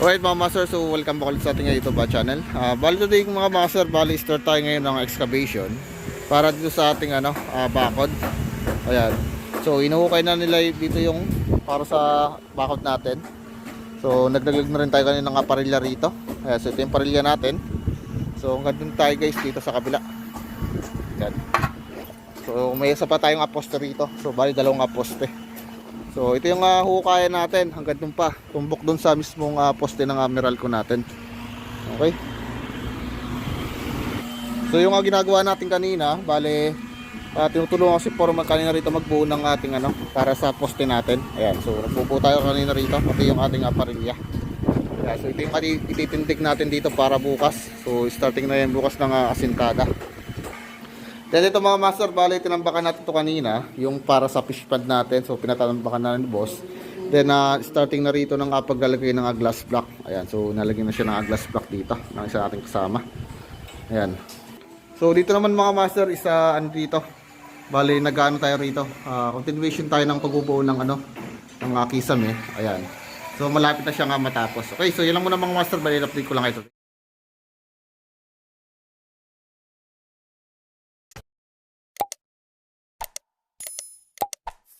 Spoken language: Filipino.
Alright mga master, so welcome back ulit sa ating YouTube ah, channel. Uh, bali today mga master, bali start tayo ngayon ng excavation para dito sa ating ano, ah, bakod. Ayan. So inuhukay na nila dito yung para sa bakod natin. So nagdaglag na rin tayo kanina ng aparilya rito. Ayan, so ito yung parilya natin. So hanggang dun tayo guys dito sa kabila. Ayan. So may isa pa tayong aposte rito. So bali dalawang aposte. So ito yung uh, hukayan natin hanggang dun pa. Tumbok dun sa mismong ah, poste ng amiral ko natin. Okay. So yung uh, ginagawa natin kanina, bale uh, tinutulungan si Foreman kanina rito magbuo ng ating ano para sa poste natin. Ayan, so nagbubuo tayo kanina rito pati yung ating aparilya. Ayan, so ito yung ititindig natin dito para bukas. So starting na yan bukas ng uh, asintada. Then ito mga master, bali tinambakan natin to kanina, yung para sa fish pad natin. So pinatambakan na ni boss. Then uh, starting na rito ng uh, paglalagay ng uh, glass block. Ayan, so nalagyan na siya ng uh, glass block dito ng isa nating kasama. Ayan. So dito naman mga master, isa ano dito. Bali nag-ano tayo rito. ah, continuation tayo ng pagbubuo ng ano ng uh, kisame. Ayan. So malapit na siya nga matapos. Okay, so yun lang muna mga master, bali update ko lang ito.